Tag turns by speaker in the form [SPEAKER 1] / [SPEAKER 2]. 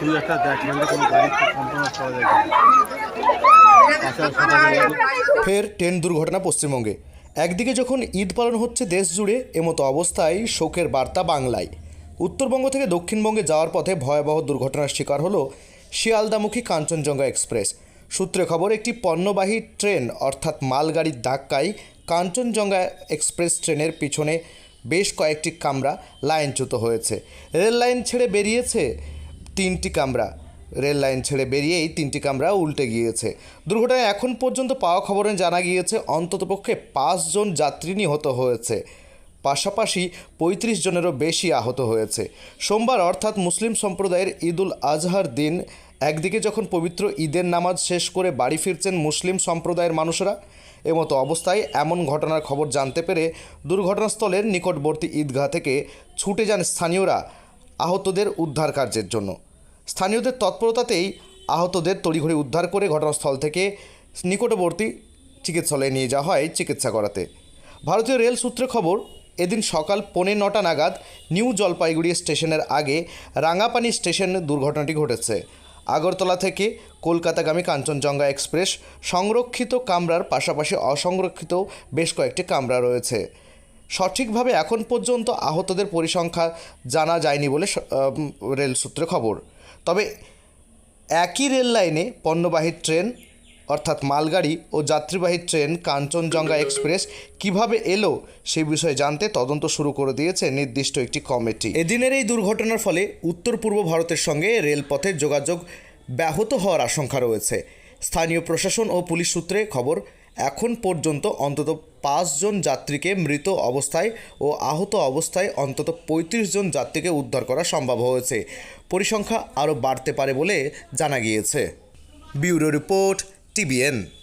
[SPEAKER 1] তুই একটা দেখ কোনো গাড়ি কম্প্রোমাইজ করা যায়
[SPEAKER 2] ফের ট্রেন দুর্ঘটনা পশ্চিমবঙ্গে। একদিকে যখন ঈদ পালন হচ্ছে দেশ জুড়ে, এমতো অবস্থায় শোকের বার্তা বাংলায়। উত্তরবঙ্গ থেকে দক্ষিণবঙ্গে যাওয়ার পথে ভয়াবহ দুর্ঘটনার শিকার হলো শিয়ালদামুখী কাঞ্চনজঙ্ঘা এক্সপ্রেস। সূত্রে খবর, একটি পণ্যবাহী ট্রেন, অর্থাৎ মালগাড়ির ধাক্কায় কাঞ্চনজঙ্ঘা এক্সপ্রেস ট্রেনের পিছনে বেশ কয়েকটি কামরা লাইনচ্যুত হয়েছে। রেল লাইন ছেড়ে বেরিয়েছে তিনটি কামরা। রেল লাইন ছেড়ে বেরিয়েই তিনটি কামরা উল্টে গিয়েছে। দুর্ঘটনায় এখন পর্যন্ত পাওয়া খবরে জানা গিয়েছে অন্ততপক্ষে পাঁচজন যাত্রী নিহত হয়েছে। পাশাপাশি পঁয়ত্রিশ জনেরও বেশি আহত হয়েছে। সোমবার অর্থাৎ মুসলিম সম্প্রদায়ের ঈদুল আজহার দিন একদিকে যখন পবিত্র ঈদের নামাজ শেষ করে বাড়ি ফিরছেন মুসলিম সম্প্রদায়ের মানুষেরা, এমতো অবস্থায় এমন ঘটনার খবর জানতে পেরে দুর্ঘটনাস্থলের নিকটবর্তী ঈদগাহ থেকে ছুটে যান স্থানীয়রা আহতদের উদ্ধার কার্যের জন্য। স্থানীয়দের তৎপরতাতেই আহতদের তড়িঘড়ি উদ্ধার করে ঘটনাস্থল থেকে নিকটবর্তী চিকিৎসালয়ে নিয়ে যাওয়া হয় চিকিৎসা করাতে। ভারতীয় রেল সূত্রে খবর, এদিন সকাল পৌনে নটা নাগাদ নিউ জলপাইগুড়ি স্টেশনের আগে রাঙাপানি স্টেশনে দুর্ঘটনাটি ঘটেছে। আগরতলা থেকে কলকাতাগামী কাঞ্চনজঙ্ঘা এক্সপ্রেস সংরক্ষিত কামরার পাশাপাশি অসংরক্ষিত বেশ কয়েকটি কামরা রয়েছে। সঠিকভাবে এখন পর্যন্ত আহতদের পরিসংখ্যা জানা যায়নি বলে রেল সূত্রে খবর। তবে একই রেল লাইনে পণ্যবাহী ট্রেন অর্থাৎ মালগাড়ি ও যাত্রীবাহী ট্রেন কাঞ্চনজঙ্ঘা এক্সপ্রেস কীভাবে এলো সেই বিষয়ে জানতে তদন্ত শুরু করে দিয়েছে নির্দিষ্ট একটি কমিটি। এদিনের এই দুর্ঘটনার ফলে উত্তর পূর্ব ভারতের সঙ্গে রেলপথের যোগাযোগ ব্যাহত হওয়ার আশঙ্কা রয়েছে। স্থানীয় প্রশাসন ও পুলিশ সূত্রে খবর এখন পর্যন্ত অন্তত পাঁচজন যাত্রীকে মৃত অবস্থায় ও আহত অবস্থায় অন্তত পঁয়ত্রিশ জন যাত্রীকে উদ্ধার করা সম্ভব হয়েছে। পরিসংখ্যা আরও বাড়তে পারে বলে জানা গিয়েছে। Bureau report Si bien.